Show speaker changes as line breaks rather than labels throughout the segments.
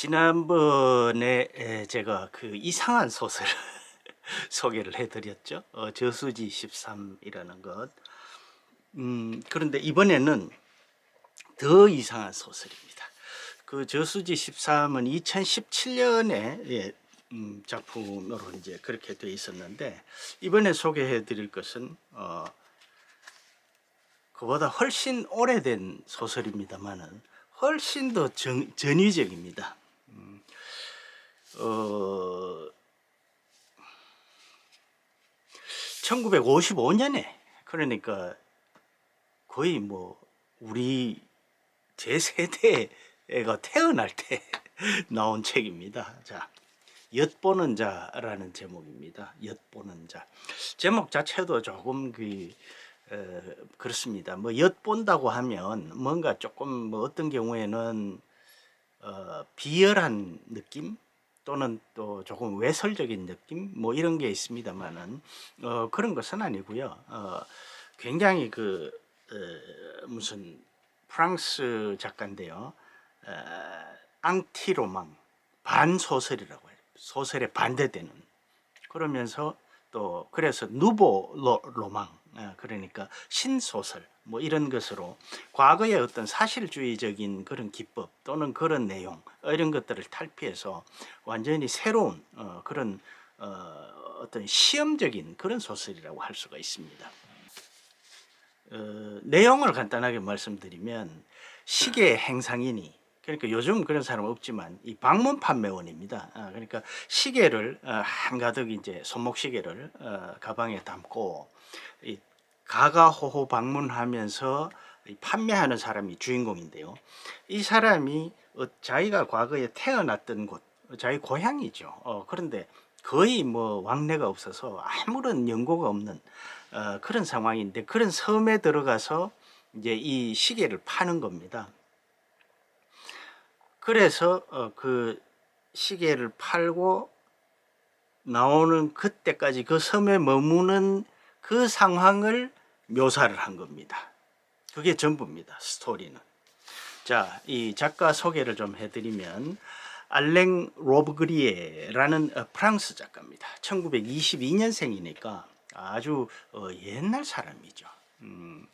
지난번에 에, 제가 그 이상한 소설을 소개를 해드렸죠. 어, 저수지 13이라는 것. 음, 그런데 이번에는 더 이상한 소설입니다. 그 저수지 13은 2017년에 예, 음, 작품으로 이제 그렇게 돼 있었는데 이번에 소개해 드릴 것은 어, 그보다 훨씬 오래된 소설입니다만은 훨씬 더 전, 전위적입니다. 음, 어, 1955년에 그러니까 거의 뭐 우리 제 세대가 태어날 때 나온 책입니다. 자, 엿보는 자라는 제목입니다. 엿보는 자. 제목 자체도 조금 그 어, 그렇습니다. 뭐 엿본다고 하면 뭔가 조금 뭐 어떤 경우에는 어, 비열한 느낌 또는 또 조금 외설적인 느낌 뭐 이런 게 있습니다만은 어, 그런 것은 아니고요. 어, 굉장히 그 어, 무슨 프랑스 작가인데요. 어, 앙티로망 반소설이라고 해요. 소설에 반대되는 그러면서 또 그래서 누보 로, 로망 어, 그러니까 신소설 뭐 이런 것으로 과거의 어떤 사실주의적인 그런 기법 또는 그런 내용 어, 이런 것들을 탈피해서 완전히 새로운 어, 그런 어, 어떤 시험적인 그런 소설이라고 할 수가 있습니다. 어, 내용을 간단하게 말씀드리면 시계 행상인이 그러니까 요즘 그런 사람 없지만 이 방문 판매원입니다. 아, 그러니까 시계를 어, 한가득 이제 손목 시계를 어, 가방에 담고 이 가가호호 방문하면서 이 판매하는 사람이 주인공인데요. 이 사람이 어, 자기가 과거에 태어났던 곳, 자기 고향이죠. 어, 그런데 거의 뭐 왕래가 없어서 아무런 연고가 없는 어, 그런 상황인데 그런 섬에 들어가서 이제 이 시계를 파는 겁니다. 그래서 어, 그 시계를 팔고 나오는 그때까지 그 섬에 머무는 그 상황을 묘사를 한 겁니다. 그게 전부입니다. 스토리는. 자, 이 작가 소개를 좀 해드리면 알랭 로브그리에라는 어, 프랑스 작가입니다. 1922년생이니까 아주 어, 옛날 사람이죠. 음,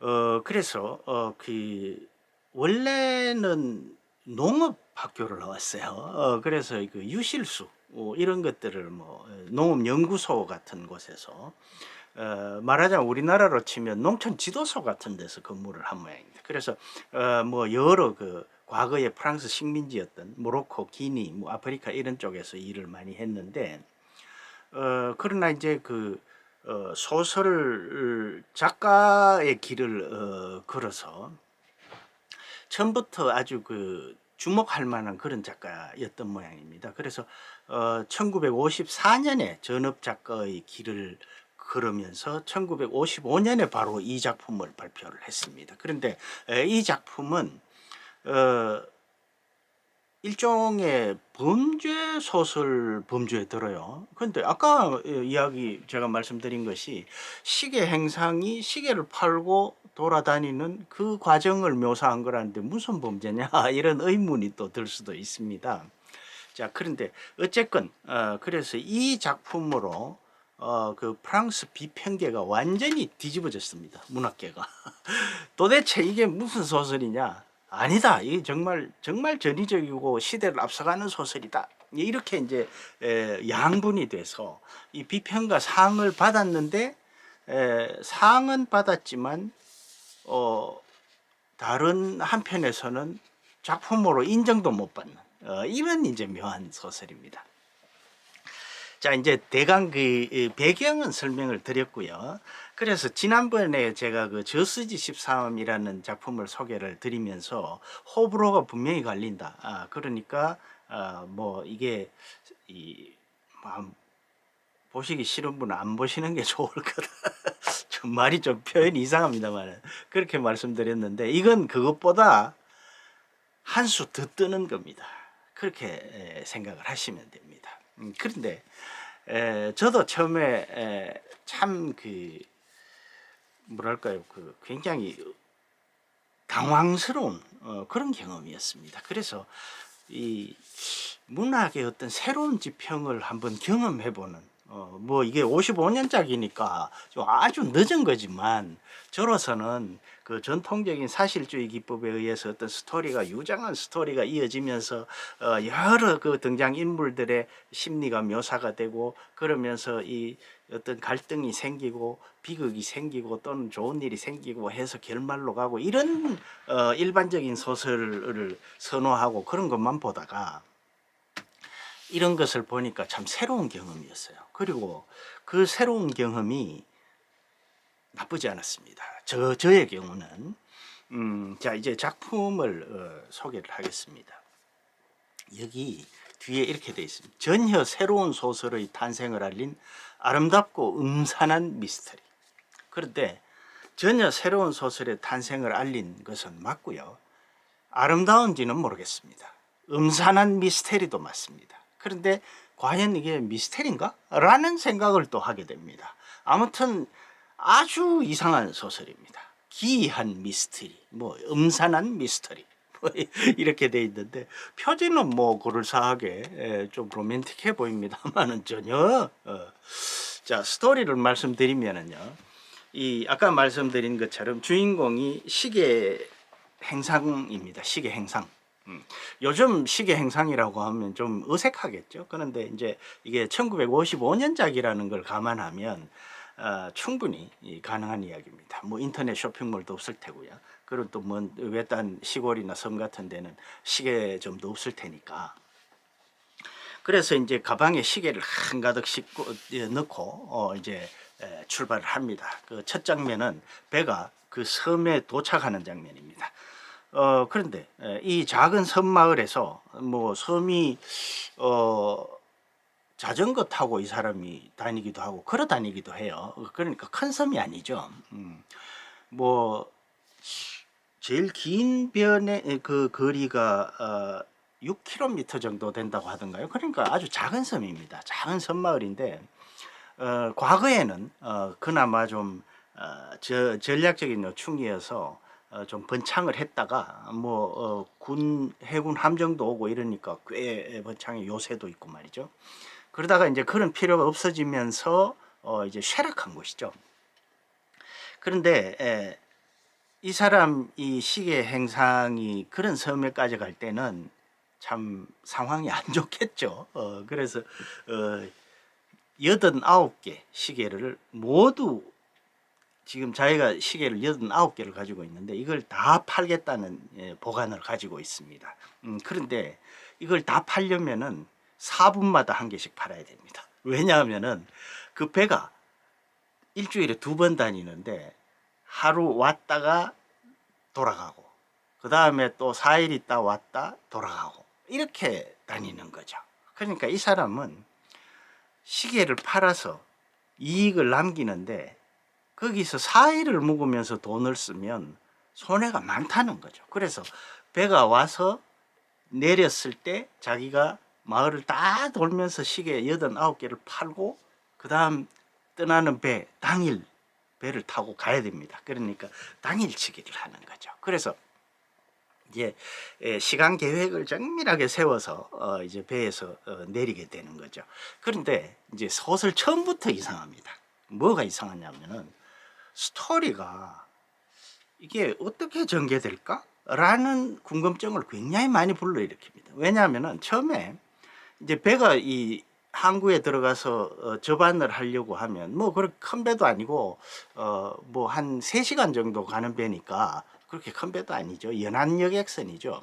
어, 그래서 어, 그 원래는 농업 학교를 나왔어요. 어, 그래서 그 유실수 어, 이런 것들을 뭐 어, 농업 연구소 같은 곳에서 어, 말하자면 우리나라로 치면 농촌 지도소 같은 데서 근무를 한 모양입니다. 그래서 어, 뭐 여러 그 과거의 프랑스 식민지였던 모로코, 기니, 뭐 아프리카 이런 쪽에서 일을 많이 했는데 어, 그러나 이제 그 어, 소설 작가의 길을 어, 걸어서 처음부터 아주 그 주목할 만한 그런 작가였던 모양입니다. 그래서 어, 1954년에 전업 작가의 길을 걸으면서 1955년에 바로 이 작품을 발표를 했습니다. 그런데 에, 이 작품은 어, 일종의 범죄 소설 범주에 들어요. 그런데 아까 이야기 제가 말씀드린 것이 시계 행상이 시계를 팔고 돌아다니는 그 과정을 묘사한 거라는데 무슨 범죄냐 이런 의문이 또 들 수도 있습니다. 자 그런데 어쨌건 어, 그래서 이 작품으로 어, 그 프랑스 비평계가 완전히 뒤집어졌습니다. 문학계가. 도대체 이게 무슨 소설이냐? 아니다. 이게 정말 정말 전위적이고 시대를 앞서가는 소설이다. 이렇게 이제 에, 양분이 돼서 이 비평가 상을 받았는데 에, 상은 받았지만 어, 다른 한편에서는 작품으로 인정도 못 받는 어, 이런 이제 묘한 소설입니다. 자, 이제 대강 그 배경은 설명을 드렸고요. 그래서 지난번에 제가 그 저수지 13이라는 작품을 소개를 드리면서 호불호가 분명히 갈린다. 아, 그러니까 아, 뭐 이게 이 뭐, 보시기 싫은 분은 안 보시는 게 좋을 거다. 좀 말이 좀 표현이 이상합니다만 그렇게 말씀드렸는데 이건 그것보다 한 수 더 뜨는 겁니다. 그렇게 생각을 하시면 됩니다. 음, 그런데 에, 저도 처음에 참그 뭐랄까요 그 굉장히 당황스러운 어, 그런 경험이었습니다. 그래서 이 문학의 어떤 새로운 지평을 한번 경험해보는 어, 뭐 이게 55년작이니까 좀 아주 늦은 거지만 저로서는 그 전통적인 사실주의 기법에 의해서 어떤 스토리가 유장한 스토리가 이어지면서 어, 여러 그 등장 인물들의 심리가 묘사가 되고 그러면서 이 어떤 갈등이 생기고 비극이 생기고 또는 좋은 일이 생기고 해서 결말로 가고 이런 어, 일반적인 소설을 선호하고 그런 것만 보다가 이런 것을 보니까 참 새로운 경험이었어요. 그리고 그 새로운 경험이 나쁘지 않았습니다. 저 저의 경우는 음, 자 이제 작품을 어, 소개를 하겠습니다. 여기 뒤에 이렇게 돼 있습니다. 전혀 새로운 소설의 탄생을 알린 아름답고 음산한 미스터리. 그런데 전혀 새로운 소설의 탄생을 알린 것은 맞고요. 아름다운지는 모르겠습니다. 음산한 미스테리도 맞습니다. 그런데 과연 이게 미스테리인가? 라는 생각을 또 하게 됩니다. 아무튼 아주 이상한 소설입니다. 기이한 미스터리, 뭐 음산한 미스터리. 뭐 이렇게 돼 있는데 표지는 뭐 그럴싸하게 에, 좀 로맨틱해 보입니다만은 전혀 어. 자 스토리를 말씀드리면은요 이 아까 말씀드린 것처럼 주인공이 시계 행상입니다 시계 행상 음. 요즘 시계 행상이라고 하면 좀 어색하겠죠 그런데 이제 이게 1955년작이라는 걸 감안하면 어, 충분히 이 가능한 이야기입니다. 뭐 인터넷 쇼핑몰도 없을 테고요. 그리고 또먼 외딴 시골이나 섬 같은 데는 시계점도 없을 테니까. 그래서 이제 가방에 시계를 한가득 싣고 예, 넣고 어 이제 에, 출발을 합니다. 그 첫 장면은 배가 그 섬에 도착하는 장면입니다. 어 그런데 에, 이 작은 섬 마을에서 뭐 섬이 어 자전거 타고 이 사람이 다니기도 하고 걸어 다니기도 해요. 그러니까 큰 섬이 아니죠. 음. 뭐 제일 긴 변의 그 거리가 어, 6km 정도 된다고 하던가요. 그러니까 아주 작은 섬입니다. 작은 섬 마을인데 어, 과거에는 어, 그나마 좀 어, 저, 전략적인 요충이어서 어, 좀 번창을 했다가 뭐군 해군 함정도 오고 이러니까 꽤 번창의 요새도 있고 말이죠. 그러다가 이제 그런 필요가 없어지면서 어, 이제 쇠락한 곳이죠. 그런데 에, 이 사람 이 시계 행상이 그런 섬에까지 갈 때는 참 상황이 안 좋겠죠. 어, 그래서 어, 여든아홉 개 시계를 모두 지금 자기가 시계를 여든아홉 개를 가지고 있는데 이걸 다 팔겠다는 예, 보관을 가지고 있습니다. 음, 그런데 이걸 다 팔려면은 4분마다 한 개씩 팔아야 됩니다. 왜냐하면은 그 배가 일주일에 두 번 다니는데 하루 왔다가 돌아가고 그 다음에 또 4일 있다 왔다 돌아가고 이렇게 다니는 거죠. 그러니까 이 사람은 시계를 팔아서 이익을 남기는데 거기서 4일을 묵으면서 돈을 쓰면 손해가 많다는 거죠. 그래서 배가 와서 내렸을 때 자기가 마을을 다 돌면서 시계 여든 아홉 개를 팔고 그 다음 떠나는 배 당일 배를 타고 가야 됩니다. 그러니까 당일치기를 하는 거죠. 그래서 이제 시간 계획을 정밀하게 세워서 어 이제 배에서 어 내리게 되는 거죠. 그런데 이제 소설 처음부터 이상합니다. 뭐가 이상하냐면은 스토리가 이게 어떻게 전개될까? 라는 궁금증을 굉장히 많이 불러일으킵니다. 왜냐하면은 처음에 이제 배가 이 항구에 들어가서 어, 접안을 하려고 하면 뭐 그렇게 큰 배도 아니고 어 뭐 한 3시간 정도 가는 배니까 그렇게 큰 배도 아니죠. 연안 여객선이죠.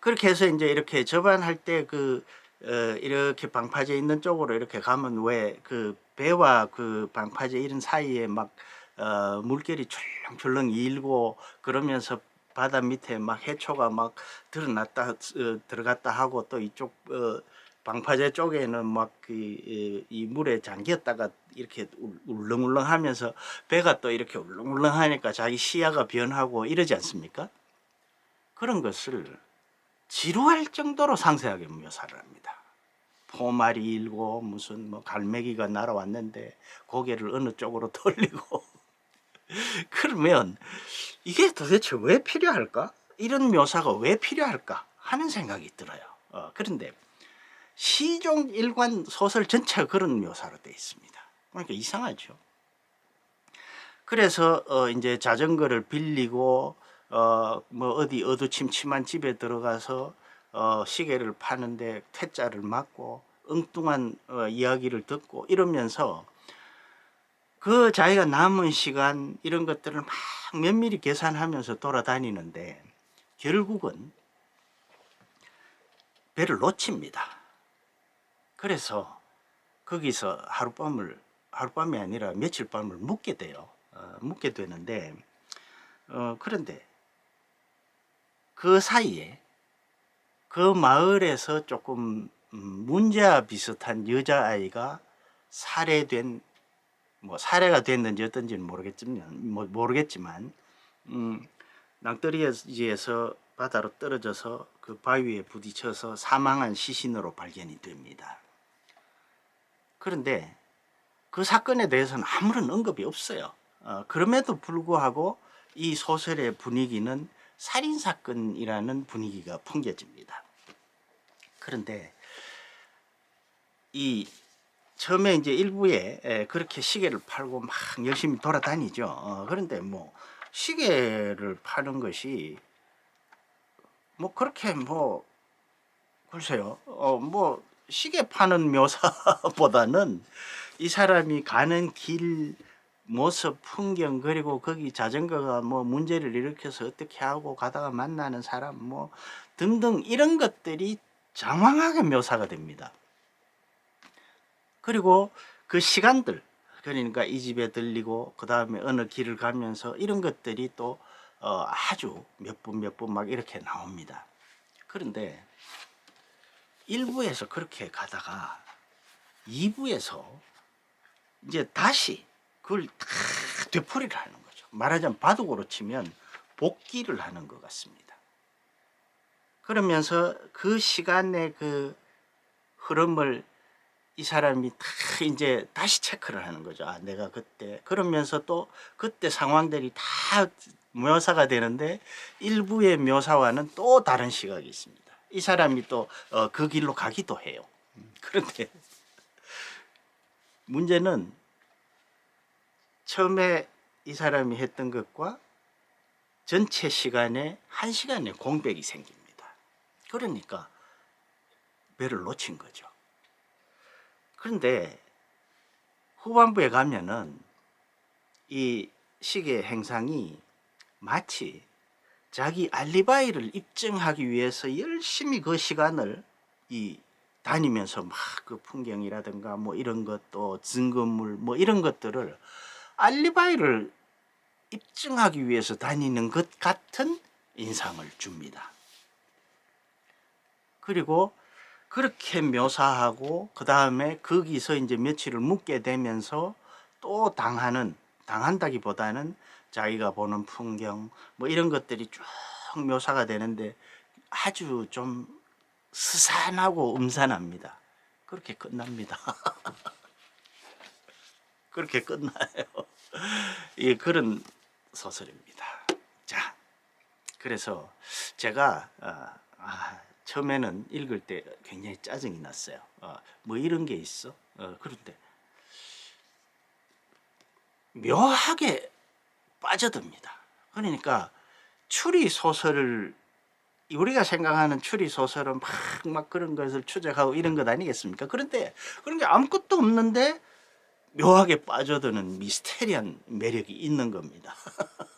그렇게 해서 이제 이렇게 접안할 때그 어, 이렇게 방파제 있는 쪽으로 이렇게 가면 왜 그 배와 그 방파제 이런 사이에 막 어, 물결이 출렁출렁 일고 그러면서 바다 밑에 막 해초가 막 드러났다 어, 들어갔다 하고 또 이쪽 어, 방파제 쪽에는 막그 이 물에 잠겼다가 이렇게 울렁울렁하면서 배가 또 이렇게 울렁울렁하니까 자기 시야가 변하고 이러지 않습니까? 그런 것을 지루할 정도로 상세하게 묘사를 합니다. 포말이 일고 무슨 뭐 갈매기가 날아왔는데 고개를 어느 쪽으로 돌리고 그러면 이게 도대체 왜 필요할까? 이런 묘사가 왜 필요할까? 하는 생각이 들어요. 어, 그런데 시종 일관 소설 전체가 그런 묘사로 되어 있습니다. 그러니까 이상하죠. 그래서 어 이제 자전거를 빌리고 어 뭐 어디 어두침침한 집에 들어가서 어 시계를 파는데 퇴짜를 맞고 엉뚱한 어 이야기를 듣고 이러면서 그 자기가 남은 시간 이런 것들을 막 면밀히 계산하면서 돌아다니는데 결국은 배를 놓칩니다. 그래서 거기서 하룻밤을 하룻밤이 아니라 며칠 밤을 묵게 돼요. 어, 묵게 되는데 어, 그런데 그 사이에 그 마을에서 조금 음, 문제와 비슷한 여자아이가 살해된 뭐 살해가 됐는지 어떤지는 모르겠지만 뭐, 모르겠지만 음, 낭떠러지에서 바다로 떨어져서 그 바위에 부딪혀서 사망한 시신으로 발견이 됩니다. 그런데 그 사건에 대해서는 아무런 언급이 없어요. 어, 그럼에도 불구하고 이 소설의 분위기는 살인 사건이라는 분위기가 풍겨집니다. 그런데 이 처음에 이제 일부에 에, 그렇게 시계를 팔고 막 열심히 돌아다니죠. 어, 그런데 뭐 시계를 파는 것이 뭐 그렇게 뭐 글쎄요. 어 뭐 시계 파는 묘사보다는 이 사람이 가는 길 모습 풍경 그리고 거기 자전거가 뭐 문제를 일으켜서 어떻게 하고 가다가 만나는 사람 뭐 등등 이런 것들이 장황하게 묘사가 됩니다. 그리고 그 시간들 그러니까 이 집에 들리고 그 다음에 어느 길을 가면서 이런 것들이 또 어, 아주 몇 분 몇 분 막 이렇게 나옵니다. 그런데 1부에서 그렇게 가다가 2부에서 이제 다시 그걸 다 되풀이를 하는 거죠. 말하자면 바둑으로 치면 복귀를 하는 것 같습니다. 그러면서 그 시간의 그 흐름을 이 사람이 다 이제 다시 체크를 하는 거죠. 아, 내가 그때 그러면서 또 그때 상황들이 다 묘사가 되는데 일부의 묘사와는 또 다른 시각이 있습니다. 이 사람이 또그 길로 가기도 해요. 음, 그런데 문제는 처음에 이 사람이 했던 것과 전체 시간에 한 시간의 공백이 생깁니다. 그러니까 배를 놓친 거죠. 그런데 후반부에 가면은 이 시계 행상이 마치 자기 알리바이를 입증하기 위해서 열심히 그 시간을 이 다니면서 막 그 풍경이라든가 뭐 이런 것도 증거물 뭐 이런 것들을 알리바이를 입증하기 위해서 다니는 것 같은 인상을 줍니다. 그리고 그렇게 묘사하고 그 다음에 거기서 이제 며칠을 묵게 되면서 또 당하는 당한다기보다는 자기가 보는 풍경 뭐 이런 것들이 쭉 묘사가 되는데 아주 좀 스산하고 음산합니다. 그렇게 끝납니다. 그렇게 끝나요. 예, 그런 소설입니다. 자, 그래서 제가 아, 아, 처음에는 읽을 때 굉장히 짜증이 났어요. 어, 뭐 이런 게 있어? 어, 그런데 묘하게 빠져듭니다. 그러니까 추리 소설을 우리가 생각하는 추리 소설은 막, 막 그런 것을 추적하고 이런 것 아니겠습니까? 그런데 그런 게 아무것도 없는데 묘하게 빠져드는 미스테리한 매력이 있는 겁니다.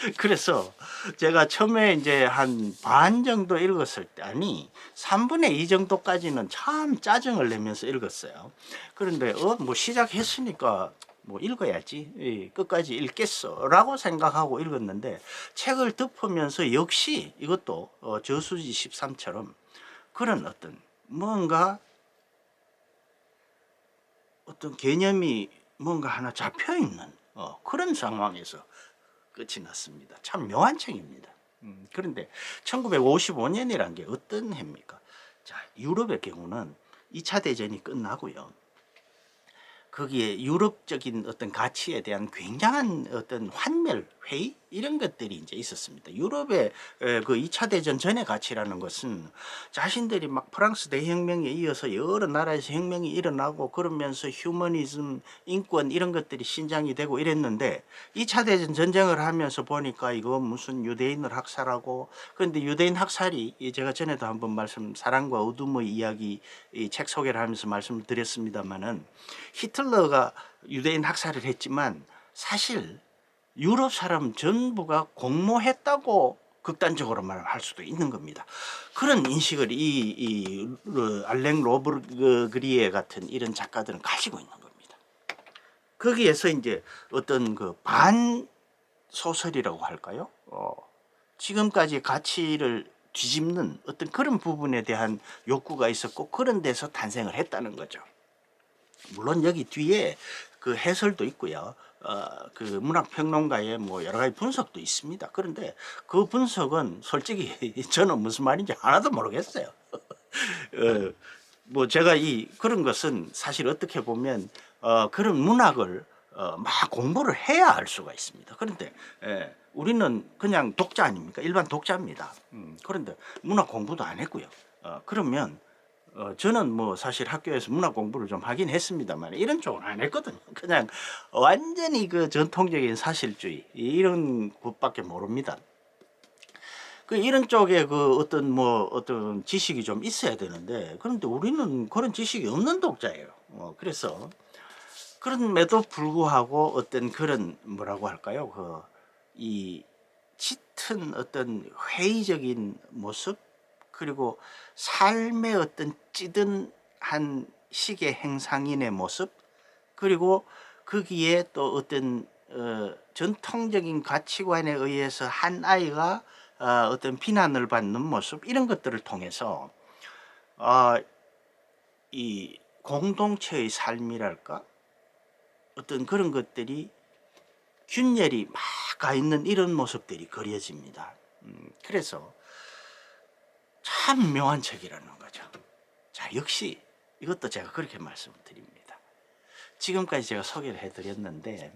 그래서 제가 처음에 이제 한 반 정도 읽었을 때, 아니, 3분의 2 정도까지는 참 짜증을 내면서 읽었어요. 그런데, 어, 뭐 시작했으니까 뭐 읽어야지. 예, 끝까지 읽겠어. 라고 생각하고 읽었는데, 책을 덮으면서 역시 이것도 어, 저수지 13처럼 그런 어떤 뭔가 어떤 개념이 뭔가 하나 잡혀 있는 어, 그런 상황에서 끝이 났습니다. 참 묘한 책입니다. 음, 그런데 1955년이란 게 어떤 해입니까? 자, 유럽의 경우는 2차 대전이 끝나고요. 거기에 유럽적인 어떤 가치에 대한 굉장한 어떤 환멸 회의 이런 것들이 이제 있었습니다. 유럽의 에, 그 2차 대전 전의 가치라는 것은 자신들이 막 프랑스 대혁명에 이어서 여러 나라에서 혁명이 일어나고 그러면서 휴머니즘, 인권 이런 것들이 신장이 되고 이랬는데 2차 대전 전쟁을 하면서 보니까 이거 무슨 유대인을 학살하고 그런데 유대인 학살이 이 제가 전에도 한번 말씀 사랑과 어둠의 이야기 이 책 소개를 하면서 말씀을 드렸습니다마는 히틀러가 유대인 학살을 했지만 사실 유럽 사람 전부가 공모했다고 극단적으로 말할 수도 있는 겁니다. 그런 인식을 이, 이 르- 알랭 로브그리에 같은 이런 작가들은 가지고 있는 겁니다. 거기에서 이제 어떤 그 반 소설이라고 할까요? 어, 지금까지 가치를 뒤집는 어떤 그런 부분에 대한 욕구가 있었고 그런 데서 탄생을 했다는 거죠. 물론 여기 뒤에 그 해설도 있고요. 어, 그 문학 평론가의 뭐 여러 가지 분석도 있습니다. 그런데 그 분석은 솔직히 저는 무슨 말인지 하나도 모르겠어요. 어, 뭐 제가 이 그런 것은 사실 어떻게 보면 어, 그런 문학을 어, 막 공부를 해야 알 수가 있습니다. 그런데 예, 우리는 그냥 독자 아닙니까? 일반 독자입니다. 음, 그런데 문학 공부도 안 했고요. 어, 그러면 어, 저는 뭐 사실 학교에서 문학 공부를 좀 하긴 했습니다만 이런 쪽은 안 했거든요. 그냥 완전히 그 전통적인 사실주의 이런 것밖에 모릅니다. 그 이런 쪽에 그 어떤 뭐 어떤 지식이 좀 있어야 되는데 그런데 우리는 그런 지식이 없는 독자예요. 어, 그래서 그럼에도 불구하고 어떤 그런 뭐라고 할까요? 그 이 짙은 어떤 회의적인 모습 그리고 삶의 어떤 찌든 한 시계 행상인의 모습 그리고 거기에 또 어떤 어, 전통적인 가치관에 의해서 한 아이가 어, 어떤 비난을 받는 모습 이런 것들을 통해서 어, 이 공동체의 삶이랄까 어떤 그런 것들이 균열이 막 가 있는 이런 모습들이 그려집니다. 음, 그래서 참 묘한 책이라는. 자, 역시 이것도 제가 그렇게 말씀을 드립니다. 지금까지 제가 소개를 해드렸는데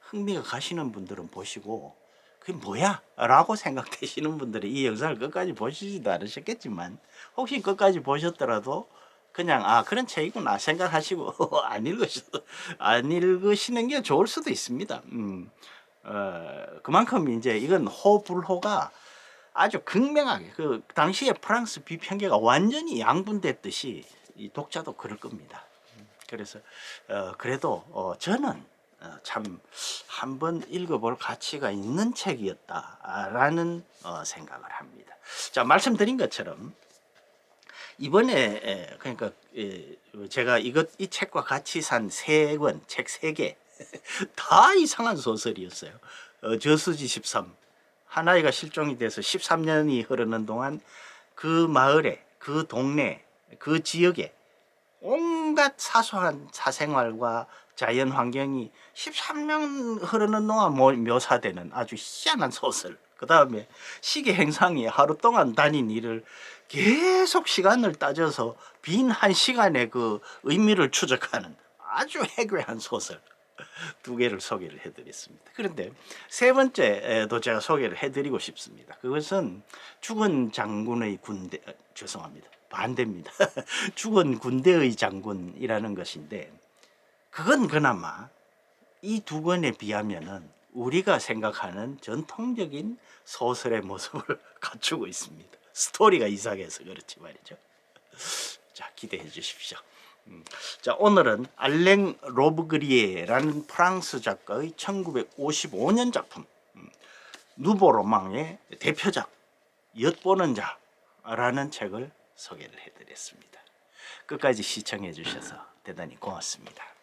흥미가 가시는 분들은 보시고 그게 뭐야? 라고 생각되시는 분들이 이 영상을 끝까지 보시지도 않으셨겠지만 혹시 끝까지 보셨더라도 그냥 아 그런 책이구나 생각하시고 안 읽으셔도 안 읽으시는 게 좋을 수도 있습니다. 음, 어, 그만큼 이제 이건 호불호가 아주 극명하게 그 당시에 프랑스 비평계가 완전히 양분됐듯이 이 독자도 그럴 겁니다. 그래서 어, 그래도 어, 저는 어, 참 한번 읽어볼 가치가 있는 책이었다라는 어, 생각을 합니다. 자 말씀드린 것처럼 이번에 에, 그러니까 에, 제가 이것 이 책과 같이 산 세 권, 책 세 개 다 이상한 소설이었어요. 어, 저수지 13 하나이가 실종이 돼서 13년이 흐르는 동안 그 마을에 그 동네 그 지역에 온갖 사소한 사생활과 자연 환경이 13년 흐르는 동안 모- 묘사되는 아주 희한한 소설. 그 다음에 시계 행상이 하루 동안 다닌 일을 계속 시간을 따져서 빈 한 시간의 그 의미를 추적하는 아주 해괴한 소설. 두 개를 소개를 해드렸습니다. 그런데 세 번째도 제가 소개를 해드리고 싶습니다. 그것은 죽은 장군의 군대, 아, 죄송합니다. 반대입니다. 죽은 군대의 장군이라는 것인데, 그건 그나마 이 두 권에 비하면은 우리가 생각하는 전통적인 소설의 모습을 갖추고 있습니다. 스토리가 이상해서 그렇지 말이죠. 자, 기대해 주십시오. 음, 자, 오늘은 알랭 로브그리에라는 프랑스 작가의 1955년 작품 음, 누보 로망의 대표작 엿보는 자라는 책을 소개를 해드렸습니다. 끝까지 시청해 주셔서 대단히 고맙습니다.